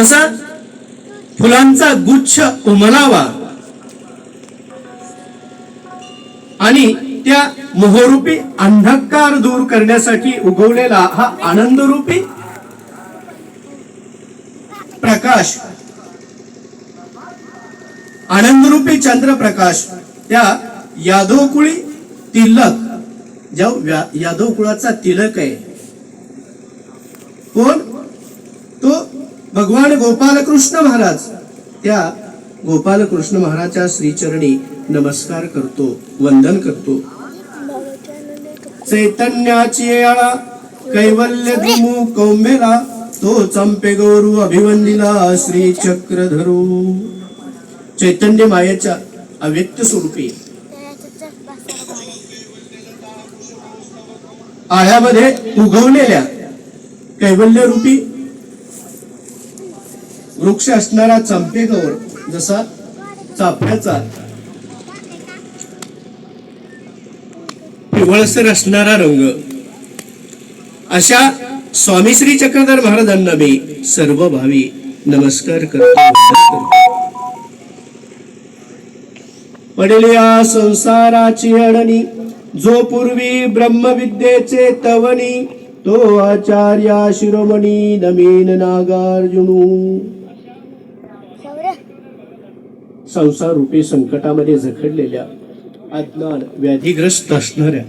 तसा फुलांचा गुच्छ उमलावा. आणि त्या मोहरूपी अंधकार दूर करण्यासाठी उगवलेला हा आनंदरूपी प्रकाश. आनंदरूपी चंद्रप्रकाश त्या यादवकुळी तिलक ज्या यादव कुळाचा तिलक आहे. कोण? भगवान गोपालकृष्ण महाराज. त्या गोपालकृष्ण महाराजच्या श्रीचरणी नमस्कार करतो वंदन करतो. चैतन्याची आळा कैवल्य धुमू कौमेला तो चंपे गौरू अभिवंदिला श्री चक्रधरू चैतन्य मायेच्या अव्यक्त स्वरूपी. आळ्यामध्ये उगवलेल्या कैवल्य रूपी वृक्ष असणारा चंपेगौर जसा चाफ्याचा. पिवळसर असणारा रंग. अशा स्वामी श्री चक्रधर महाराजांना मी सर्व भावी नमस्कार करतो. पडल्या पडेल या संसाराची अडणी जो पूर्वी ब्रह्मविद्येचे तवनी तो आचार्या शिरोमणी नमीन नागार्जुनू. संसार. रूपी संकटामध्ये जखडलेल्या अज्ञान व्याधीग्रस्त असणाऱ्या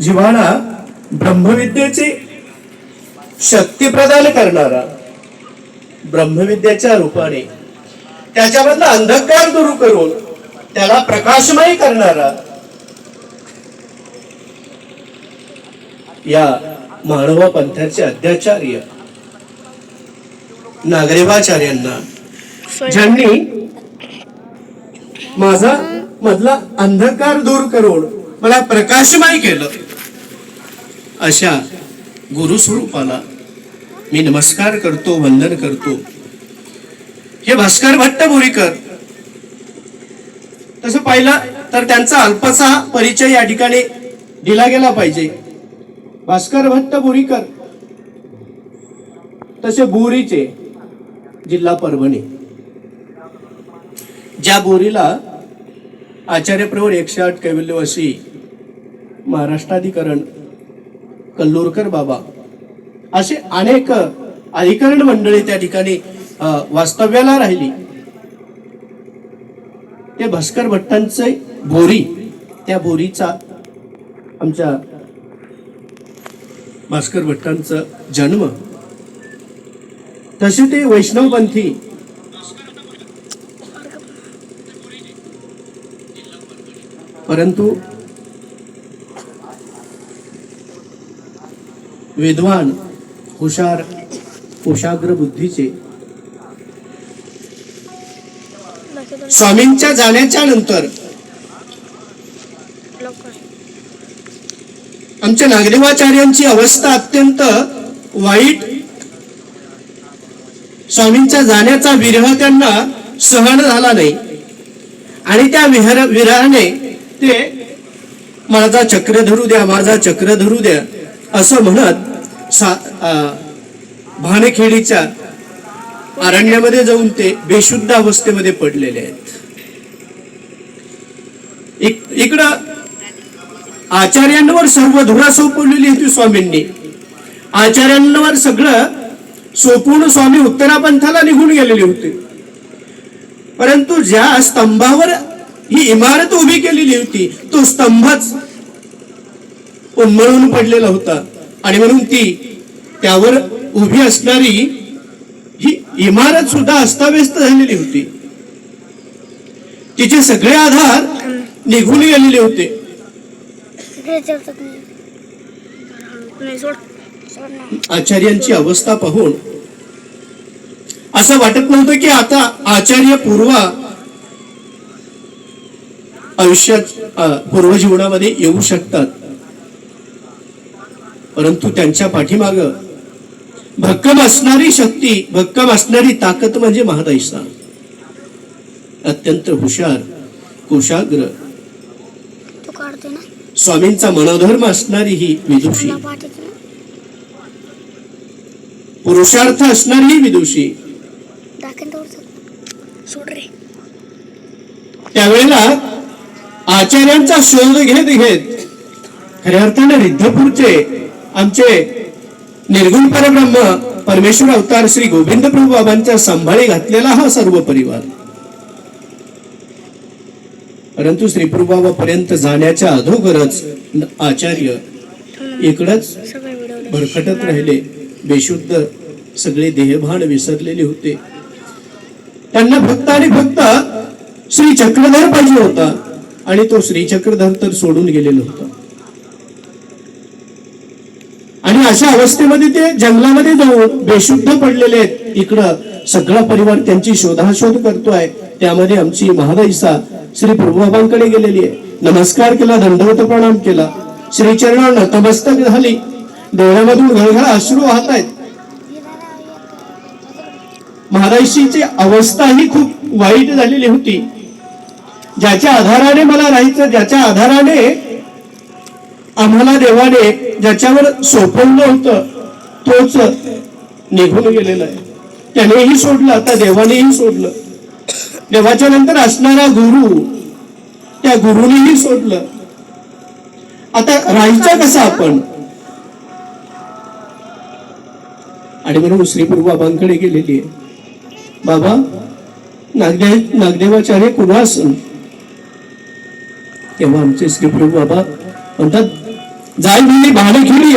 जीवाला ब्रह्मविद्येची शक्ती प्रदान करणारा ब्रह्मविद्येच्या रूपाने त्याच्यामधला अंधकार दूर करून त्याला प्रकाशमय करणारा या मानवा पंथाचे अत्याचार्य नागरेवाचार्यांना. ज्यांनी माझा मधला अंधकार दूर करून मला प्रकाशमय केलं. अशा गुरुस्वरूपाला मी नमस्कार करतो वंदन करतो. हे भास्कर भट्ट बोरीकर तसं पाहिलं तर त्यांचा अल्पसा परिचय या ठिकाणी दिला गेला पाहिजे. भास्कर भट्ट बोरीकर तसे बोरीचे जिल्हा परभणी. ज्या बोरीला आचार्य प्रवर एकशे आठ कैवल्यवासी महाराष्ट्राधिकरण कल्लूरकर बाबा असे अनेक अधिकरण मंडळी त्या ठिकाणी वास्तव्याला राहिली. ते भास्कर भट्टांचे बोरी त्या बोरीचा आमच्या भास्कर भट्टांचा जन्म तसे ते वैष्णवपंथी परंतु विद्वान हुशार कुशाग्र बुद्धीचे स्वामींच्या जाण्याच्या नंतर आमच्या नागदेवाचार्यांची अवस्था अत्यंत वाईट स्वामींच्या जाण्याचा विरह त्यांना सहन झाला नाही. आणि त्या विहर विरहाने ते माझा चक्र धरू द्या माझा चक्र धरू द्या असं म्हणत सा अं, भानखेडीच्या अरण्यामध्ये जाऊन ते बेशुद्ध अवस्थेमध्ये पडलेले आहेत. इक- इकडं आचार्यांवर सर्व धुरा सोपवलेली होती स्वामींनी. आचार्यांवर सगळं सोपून स्वामी उत्तरापंथाला निघून गेलेले होते. परंतु ज्या स्तंभावर ही इमारत उभी केलेली होती तो स्तंभच उमळून पडलेला होता. आणि म्हणून ती त्यावर उभी असणारी ही इमारत सुद्धा अस्ताव्यस्त झालेली होती. तिचे सगळे आधार निघून गेलेले होते. आचार्यांची अवस्था पाहून असं वाटत नव्हतं की आता आचार्य पूर्वा आयुष्यात अ, पूर्वजीवनामध्ये येऊ शकतात. परंतु त्यांच्या पाठीमाग भक्कम असणारी शक्ती भक्कम असणारी ताकद म्हणजे महादैसा अत्यंत हुशार कुशाग्र. स्वामींचा मनोधर्म असणारी ही विदुषी. पुरुषार्थ असणारी विदुषी त्यावेळेला आचार्यांचा शोध घेत घेत खऱ्या अर्थाने रिद्धपूरचे आमचे निर्गुण परब्रह्म परमेश्वर अवतार श्री गोविंद प्रभू बाबांच्या सांभाळी घातलेला हा सर्व परिवार. परंतु श्री पर्यंत जाण्याच्या अगोदरच आचार्य इकडच भरकटत राहिले. बेशुद्ध सगळे देहभान विसरलेले होते. त्यांना फक्त आणि फक्त श्री चक्रधर पाहिजे होता आणि तो श्री चक्रधर तर सोडून गेलेला होता. आणि अशा अवस्थेमध्ये ते जंगलामध्ये जाऊन बेशुद्ध पडलेले आहेत. इकडं सगळा परिवार त्यांची शोधाशोध करतोय. त्यामध्ये आमची महादाईसा श्री प्रभुबाबांकडे गेलेली आहे. नमस्कार केला दंडवत प्रणाम केला. श्रीचरणावर नतमस्तक झाली. डोळ्यामधून घळघळ अश्रू वाहत आहेत. महाराष्ट्रीची अवस्था ही खूप वाईट झालेली होती. ज्याच्या आधाराने मला राहायचं ज्याच्या आधाराने आम्हाला देवाने ज्याच्यावर सोपवलं होतं तोच निघून गेलेला आहे. त्यानेही सोडलं आता देवानेही सोडलं. देवाच्या नंतर असणारा गुरु त्या गुरुनेही सोडलं. आता राहायचं कसं आपण? आणि म्हणून श्रीपूर बाबांकडे गेलेली आहे. बाबा नागदेव नागदेवाचार्य कुणासन तेव्हा आमचे श्रीप्रभू बाबा म्हणतात जाय म्हणजे भाणेखेडी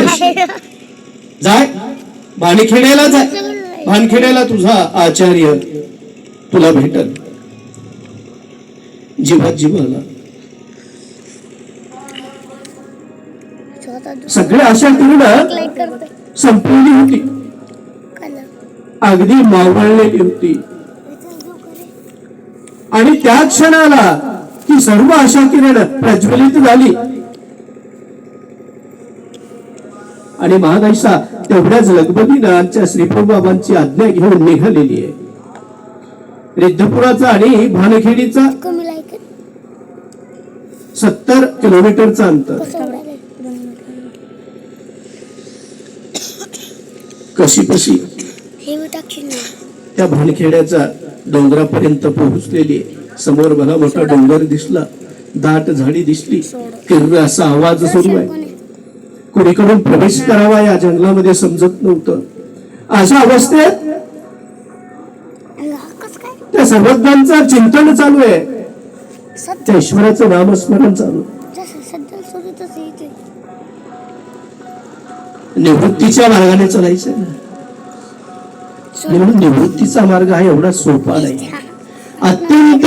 जाय भाणेखेड्याला जाय. भानखेड्याला तुझा आचार्य तुला भेटल. जीवात जीव आला. सगळ्या लाईक करते संपलेली होती. अगदी मावळलेली होती. आणि त्या क्षणाला ती सर्व आशा किरण प्रज्वलित झाली. आणि महादाईसा तेवढ्याच लगबगीनं आमच्या श्रीप्रभू बाबांची आज्ञा घेऊन निघालेली आहे. रिद्धपुराचा आणि भानखेडीचा सत्तर किलोमीटरचा अंतर. कशी कशी त्या भानखेड्याच्या डोंगरापर्यंत पोहोचलेली. समोर बघा मोठा डोंगर दिसला. दाट झाडी दिसली. किर्र असा आवाज सुरू आहे. कोणी कुणीकडून प्रवेश करावा या जंगलामध्ये समजत नव्हतं. अशा अवस्थेत त्या सर्वज्ञांचं चिंतन चालू आहे. त्या ईश्वराचं नामस्मरण चालू निवृत्तीच्या मार्गाने चालायचंय ना म्हणून निवृत्तीचा मार्ग हा एवढा सोपा नाही. अत्यंत